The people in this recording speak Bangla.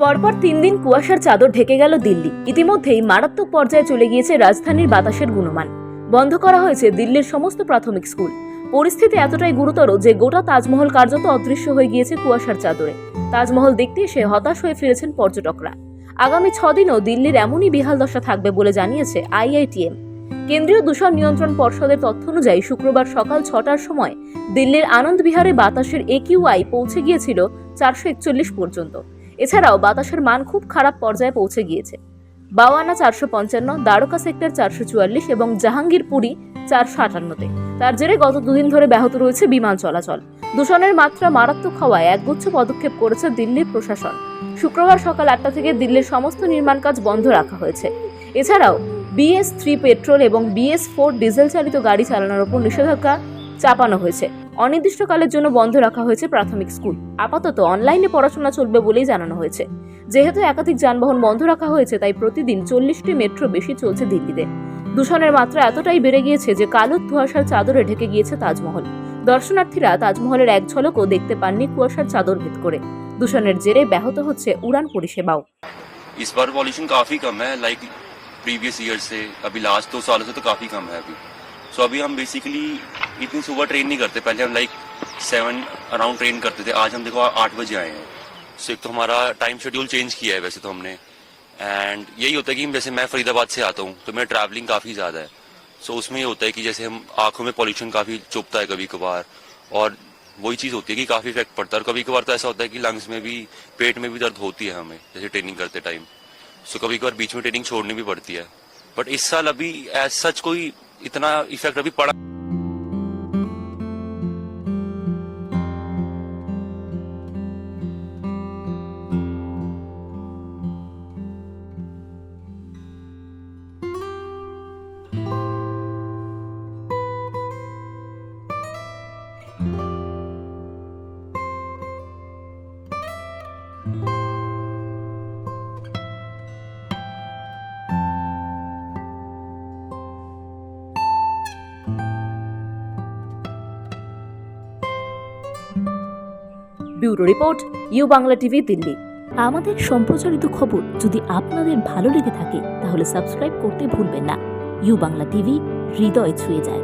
পরপর তিন দিন কুয়াশার চাদর ঢেকে গেল দিল্লি। ইতিমধ্যেই মারাত্মক পর্যায়ে চলে গিয়েছে রাজধানীর বাতাসের গুণমান। বন্ধ করা হয়েছে দিল্লির সমস্ত প্রাথমিক স্কুল। পরিস্থিতি এতটাই গুরুতর যে গোটা তাজমহল কার্যত অদৃশ্য হয়ে গিয়েছে কুয়াশার চাদরে। তাজমহল দেখতে এসে হতাশ হয়ে ফিরেছেন পর্যটকরা। আগামী ছদিনও দিল্লির এমনই বিহাল দশা থাকবে বলে জানিয়েছে আইআইটিএম। কেন্দ্রীয় দূষণ নিয়ন্ত্রণ পর্ষদের তথ্য অনুযায়ী শুক্রবার সকাল ছটার সময় দিল্লির আনন্দ বিহারে বাতাসের একিউআই পৌঁছে গিয়েছিল চারশো একচল্লিশ পর্যন্ত। এছাড়াও বাতাসের মান খুব খারাপ পর্যায়ে পৌঁছে গিয়েছে। বাওয়ানা চারশো পঞ্চান্ন, দ্বারকা সেক্টর চারশো চুয়াল্লিশ এবং জাহাঙ্গীরপুরি চারশো আটান্নতে। তার জেরে গত দুদিন ধরে ব্যাহত রয়েছে বিমান চলাচল। দূষণের মাত্রা মারাত্মক হওয়ায় একগুচ্ছ পদক্ষেপ করেছে দিল্লির প্রশাসন। শুক্রবার সকাল আটটা থেকে দিল্লির সমস্ত নির্মাণ কাজ বন্ধ রাখা হয়েছে। এছাড়াও বিএস থ্রি পেট্রোল এবং বিএস ফোর ডিজেল চালিত গাড়ি চালানোর উপর নিষেধাজ্ঞা চাপানো হয়েছে। অনির্দিষ্টকালের জন্য বন্ধ রাখা হয়েছে প্রাথমিক স্কুল আপাতত অনলাইনে পড়াশোনা চলবে বলেই জানানো হয়েছে যেহেতু একাধিক যানবাহন বন্ধ রাখা হয়েছে তাই প্রতিদিন চল্লিশটি মেট্রো বেশি চলছে দিল্লিতে দূষণের মাত্রা এতটাই বেড়ে গিয়েছে যে কালো ধোঁয়াশার চাদরে ঢেকে গিয়েছে তাজমহল দর্শনার্থীরা তাজমহলের এক ঝলকও দেখতে পাননি কুয়াশার চাদর ভেদ করে দূষণের জেরে ব্যাহত হচ্ছে উড়ান পরিষেবাও इस बार पॉल्यूशन काफ़ी कम है लाइक प्रीवियस ईयर से अभी लास्ट दो सालों से तो काफ़ी कम है अभी सो अभी हम बेसिकली इतनी सुबह ट्रेन नहीं करते। पहले हम लाइक सेवन अराउंड ट्रेन करते थे। आज हम देखो आठ बजे आए हैं। सो एक तो हमारा टाइम शेड्यूल चेंज किया है वैसे तो हमने। एंड यही होता है कि जैसे मैं फरीदाबाद से आता हूँ तो मेरा ट्रैवलिंग काफ़ी ज़्यादा है। सो so, उसमें ये होता है कि जैसे हम आँखों में पॉल्यूशन काफ़ी चुपता है कभी कभार और वही चीज़ होती है कि काफ़ी इफ़ेक्ट पड़ता है। और कभी कभार तो ऐसा होता है कि लंग्स में भी पेट में भी दर्द होती है हमें जैसे ट्रेनिंग करते टाइम सो so, कभी कभार बीच में ट्रेनिंग छोड़नी भी पड़ती है। बट इस साल अभी एज सच कोई इतना इफ़ेक्ट अभी पड़ा bureau report, U Bangla TV Delhi. আমাদের সম্প্রচারিত খবর যদি আপনাদের ভালো লেগে থাকে, তাহলে সাবস্ক্রাইব করতে ভুলবেন না। ইউ বাংলা টিভি, হৃদয় ছুঁয়ে যায়।